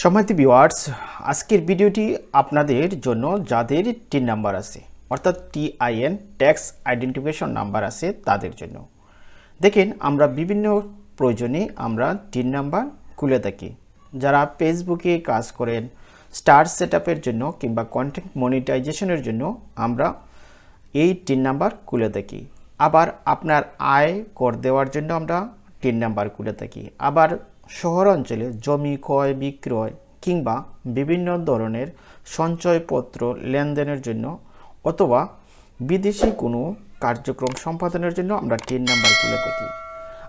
সম্মানিত ভিউয়ার্স আজকের ভিডিওটি আপনাদের জন্য যাদের টিন নাম্বার আছে, অর্থাৎ টিআইএন, ট্যাক্স আইডেন্টিফিকেশন নাম্বার আছে তাদের জন্য। দেখেন, আমরা বিভিন্ন প্রয়োজনে আমরা টিন নাম্বার খুলে থাকি। যারা ফেসবুকে কাজ করেন, স্টার সেট জন্য কিংবা কন্টেন্ট মনিটাইজেশনের জন্য আমরা এই টিন নাম্বার খুলে থাকি। আবার আপনার আয়, কর দেওয়ার জন্য আমরা টিন নাম্বার খুলে থাকি। আবার শহর অঞ্চলে জমি, ক্রয়, বিক্রয় কিংবা বিভিন্ন ধরনের সঞ্চয়পত্র লেনদেনের জন্য অথবা বিদেশি কোনো কার্যক্রম সম্পাদনের জন্য আমরা টিন নাম্বার খুলে থাকি।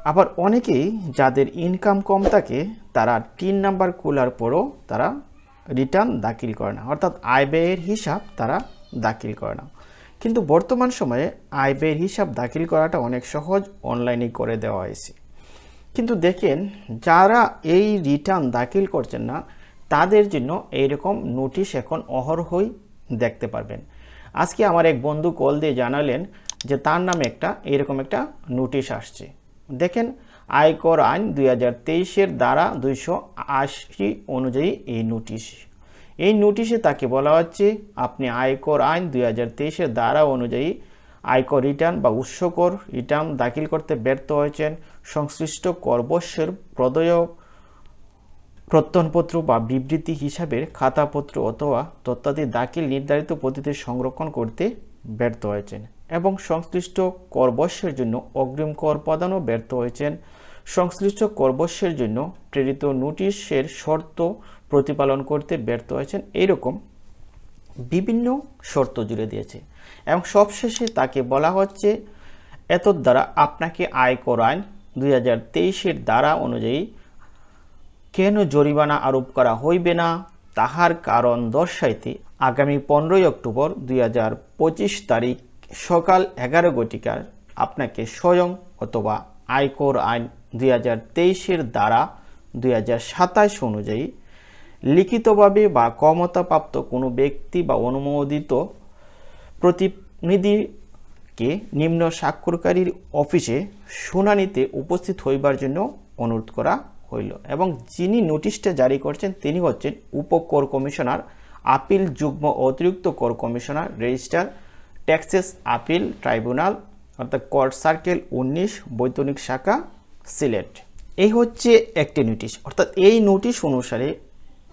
আবার অনেকেই যাদের ইনকাম কম থাকে, তারা টিন নাম্বার খোলার পরও তারা রিটার্ন দাখিল করে না। অর্থাৎ আয় ব্যয়ের হিসাব তারা দাখিল করে না। কিন্তু বর্তমান সময়ে আয় ব্যয়ের হিসাব দাখিল করাটা অনেক সহজ অনলাইনে করে দেওয়া হয়েছে। কিন্তু দেখেন, যারা এই রিটার্ন দাখিল করছেন না, তাদের জন্য এইরকম নোটিশ এখন অহরহই দেখতে পারবেন। আজকে আমার এক বন্ধু কল দিয়ে জানালেন যে তার নামে একটা এরকম একটা নোটিশ আসছে। দেখেন, আয়কর আইন দুই হাজার তেইশের দ্বারা দুইশো আশি অনুযায়ী এই নোটিশ এই নোটিশে তাকে বলা হচ্ছে, আপনি আয়কর আইন দুই হাজার তেইশের দ্বারা অনুযায়ী আয়কর রিটার্ন বা উৎসকর রিটার্ন দাখিল করতে ব্যর্থ হয়েছেন সংশ্লিষ্ট করবস্যের প্রদয় প্রত্যয়নপত্র বা বিবৃতি হিসাবের খাতাপত্র অথবা তথ্যাদি দাখিল নির্ধারিত পদ্ধতিতে সংরক্ষণ করতে ব্যর্থ হয়েছেন এবং সংশ্লিষ্ট করবস্যের জন্য অগ্রিম কর প্রদানও ব্যর্থ হয়েছেন। সংশ্লিষ্ট করবস্যের জন্য প্রেরিত নোটিশের শর্ত প্রতিপালন করতে ব্যর্থ হয়েছেন। এইরকম বিভিন্ন শর্ত জুড়ে দিয়েছে এবং সবশেষে তাকে বলা হচ্ছে এত দ্বারা আপনাকে আয়কর আইন দুই হাজার তেইশের দ্বারা অনুযায়ী কেন জরিমানা আরোপ করা হইবে না? তাহার কারণ দর্শাইতে আগামী পনেরোই অক্টোবর দুই হাজার পঁচিশ তারিখ সকাল এগারো ঘটিকার আপনাকে স্বয়ং অথবা আয়কর আইন দুই হাজার তেইশের দ্বারা দুই হাজার সাতাশ অনুযায়ী লিখিতভাবে বা ক্ষমতাপ্রাপ্ত কোনো ব্যক্তি বা অনুমোদিত প্রতিনিধিকে নিম্ন স্বাক্ষরকারীর অফিসে শুনানিতে উপস্থিত হইবার জন্য অনুরোধ করা হইল এবং যিনি নোটিশটা জারি করছেন তিনি হচ্ছেন উপকর কমিশনার আপিল যুগ্ম অতিরিক্ত কর commissioner registrar taxes appeal tribunal অর্থাৎ কোর্ট সার্কেল উনিশ, বৈতনিক শাখা, সিলেট। এই হচ্ছে একটি নোটিশ। অর্থাৎ এই নোটিশ অনুসারে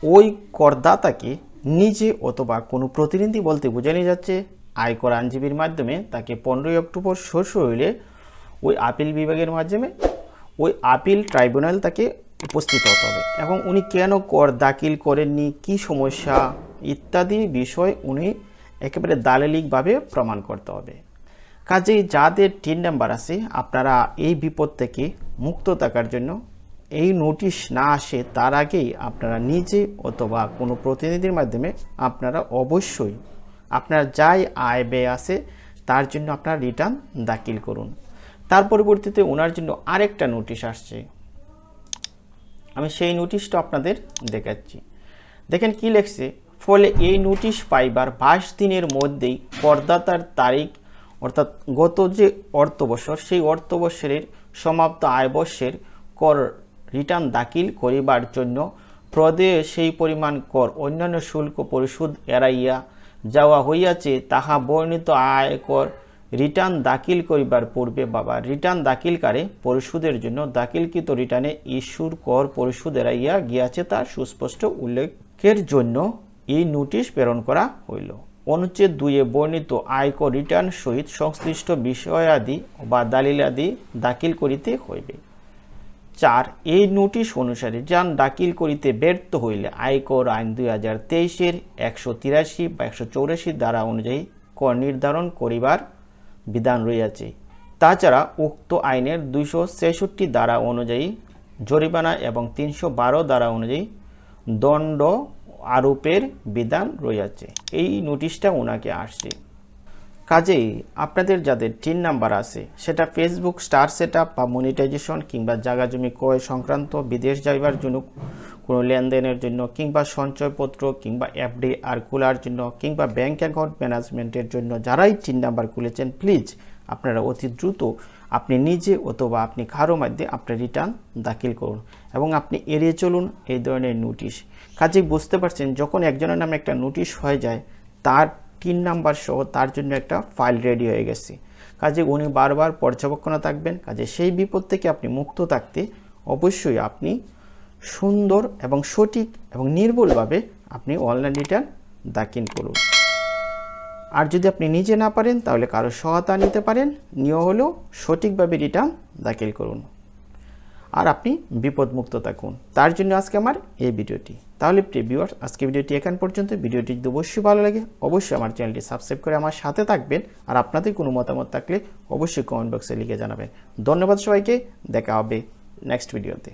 ওই করদাতাকে নিজে অথবা কোনো প্রতিনিধি বলতে বোঝানো যাচ্ছে। আয়কর আইনজীবীর মাধ্যমে তাকে পনেরোই অক্টোবর শস্য হইলে ওই আপিল বিভাগের মাধ্যমে ওই আপিল ট্রাইব্যুনাল তাকে উপস্থিত হতে হবে। এবং উনি কেন কর দাখিল করেননি, কি সমস্যা, ইত্যাদি বিষয় উনি একেবারে দালালিকভাবে প্রমাণ করতে হবে। কাজেই যাদের টিন নাম্বার আছে, আপনারা এই বিপদ থেকে মুক্ত থাকার জন্য এই নোটিশ না আসে তার আগেই আপনারা নিজে অথবা কোনো প্রতিনিধির মাধ্যমে আপনারা অবশ্যই আপনার যাই আয় ব্যয় আছে তার জন্য আপনার রিটার্ন দাখিল করুন। তার পরিবর্তিতে ওনার জন্য আরেকটা নোটিশ আসছে। আমি সেই নোটিশটা আপনাদের দেখাচ্ছি। দেখেন কি লেখছে? ফলে এই নোটিশ পাইবার বাইশ দিনের মধ্যেই করদাতার তারিখ, অর্থাৎ গত যে অর্থবর্ষর সেই অর্থবর্ষের সমাপ্ত আয়বর্ষের কর রিটার্ন দাখিল করিবার জন্য প্রদেয় সেই পরিমাণ কর অন্যান্য শুল্ক পরিশোধ এড়াইয়া যাওয়া হইয়াছে, তাহা বর্ণিত আয়কর রিটার্ন দাখিল করিবার পূর্বে বাবা, রিটার্ন দাখিলকারে পরিশোধের জন্য দাখিলকৃত রিটার্নে ইস্যুর কর পরিশোধ এড়াইয়া গিয়াছে তার সুস্পষ্ট উল্লেখের জন্য এই নোটিশ প্রেরণ করা হইল। অনুচ্ছেদ দুইয়ে বর্ণিত আয়কর রিটার্ন সহিত সংশ্লিষ্ট বিষয়াদি বা দালিলাদি দাখিল করিতে হইবে। চার, এই নোটিশ অনুসারে যান দাখিল করিতে ব্যর্থ হইলে আয়কর আইন দুই হাজার তেইশের একশো তিরাশি বা একশো চৌরাশি দ্বারা অনুযায়ী কর নির্ধারণ করিবার বিধান রইয়াছে তাছাড়া উক্ত আইনের দুইশো ছেষট্টি দ্বারা অনুযায়ী জরিমানা এবং তিনশো বারো দ্বারা অনুযায়ী দণ্ড আরোপের বিধান রইয়াছে এই নোটিশটা ওনাকে আসছে। কাজেই আপনাদের যাদের টিন নাম্বার আছে, সেটা ফেসবুক স্টার সেট বা মনিটাইজেশন কিংবা জায়গা জমি ক্রয় সংক্রান্ত, বিদেশ যাইবার জন্য কোনো লেনদেনের জন্য কিংবা সঞ্চয়পত্র কিংবা এফডি আর খোলার জন্য কিংবা ব্যাংক অ্যাকাউন্ট ম্যানেজমেন্টের জন্য যারাই টিন নাম্বার খুলেছেন, প্লিজ আপনারা অতি দ্রুত আপনি নিজে অথবা আপনি কারও মধ্যে আপনার রিটার্ন দাখিল করুন এবং আপনি এড়িয়ে চলুন এই ধরনের নোটিশ। কাজেই বুঝতে পারছেন, যখন একজনের নামে একটা নোটিশ হয়ে যায়, তার তিন নাম্বার সহ তার জন্য একটা ফাইল রেডি হয়ে গেছে। কাজে উনি বারবার পর্যবেক্ষণে থাকবেন, কাজে সেই বিপদ থেকে আপনি মুক্ত থাকতে অবশ্যই আপনি সুন্দর এবং সঠিক এবং নির্ভুলভাবে আপনি অনলাইন রিটার্ন দাখিল করুন। আর যদি আপনি নিজে না পারেন, তাহলে কারও সহায়তা নিতে পারেন। নিয়ে হলেও সঠিকভাবে রিটার্ন দাখিল করুন। আর আপনি বিপদমুক্ত থাকুন। তার জন্য আজকে আমার এই ভিডিওটি। তাহলে ভিউয়ার্স আজকে ভিডিওটি এখান পর্যন্ত। ভিডিওটি যদি অবশ্যই ভালো লাগে, অবশ্যই আমার চ্যানেলটি সাবস্ক্রাইব করে আমার সাথে থাকবেন। আর আপনাদের কোনো মতামত থাকলে অবশ্যই কমেন্ট বক্সে লিখে জানাবেন। ধন্যবাদ সবাইকে। দেখা হবে নেক্সট ভিডিওতে